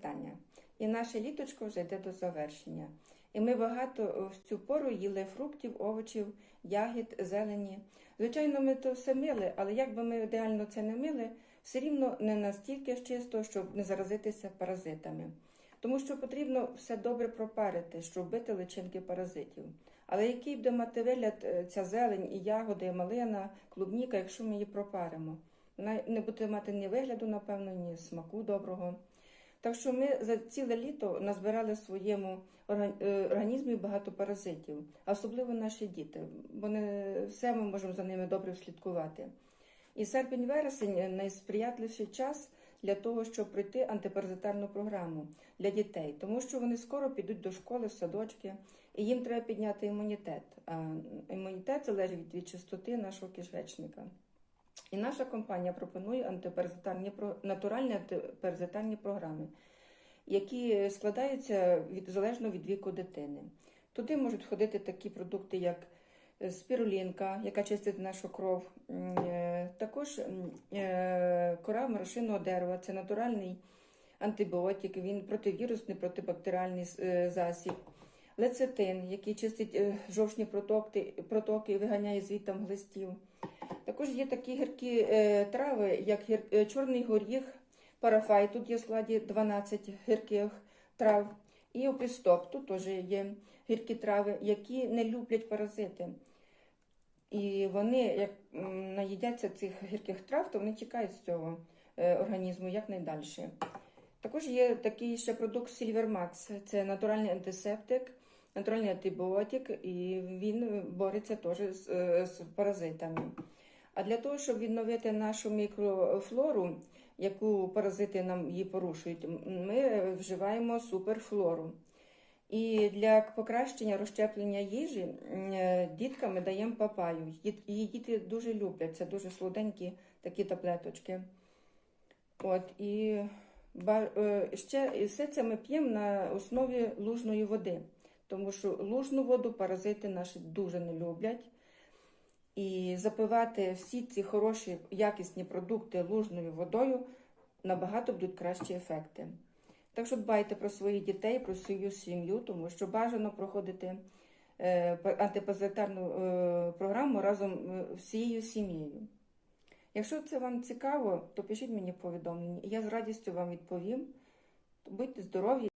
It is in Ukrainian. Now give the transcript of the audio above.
процвітання. І наше літочко вже йде до завершення. І ми багато в цю пору їли фруктів, овочів, ягід, зелені. Звичайно, ми то все мили, але як би ми ідеально це не мили, все рівно не настільки чисто, щоб не заразитися паразитами. Тому що потрібно все добре пропарити, щоб вбити личинки паразитів. Але який буде мати вигляд е, ця зелень і ягоди, малина, клубніка, якщо ми її пропаримо? Вона не буде мати ні вигляду, напевно, ні смаку доброго. Так що ми за ціле літо назбирали в своєму е, організмі багато паразитів, особливо наші діти, бо не все ми можемо за ними добре слідкувати. І серпень-вересень найсприятливіший час для того, щоб пройти антипаразитарну програму для дітей, тому що вони скоро підуть до школи, в садочки, і їм треба підняти імунітет. А імунітет залежить від чистоти нашого кишечника. І наша компанія пропонує антипаразитарні натуральні антипаразитарні програми, які складаються від залежно від віку дитини. Туди можуть входити такі продукти, як е, спірулінка, яка чистить нашу кров, е, також е, кора морошинного дерева це натуральний антибіотик, він противірусний, протибактеріальний засіб. Лецитин, який чистить жовчні протоки, протоки і виганяє звідти глистів. Також є такі гіркі е, трави, як е, чорний горіх, парафай. Тут є в складі 12 гірких трав. І опістоп, тут теж є гіркі трави, які не люблять паразити. І вони, як наїдяться цих гірких трав, то вони тікають з цього е, організму якнайдальше. Також є такий ще продукт Silvermax. Це натуральний антисептик, натуральний антибіотик, і він бореться теж з, з паразитами. А для того, щоб відновити нашу мікрофлору, яку паразити нам її порушують, ми вживаємо суперфлору. І для покращення розщеплення їжі е, діткам ми даємо папаю. Її діти дуже люблять, це дуже солоденькі такі таблеточки. От, і е, ще все це ми п'ємо на основі лужної води, тому що лужну воду паразити наші дуже не люблять. І запивати всі ці хороші якісні продукти лужною водою набагато будуть кращі ефекти. Так що дбайте про своїх дітей, про свою сім'ю, тому що бажано проходити е, па- антипаразитарну е, програму разом е, всією сім'єю. Якщо це вам цікаво, то пишіть мені повідомлення, я з радістю вам відповім. Будьте здорові!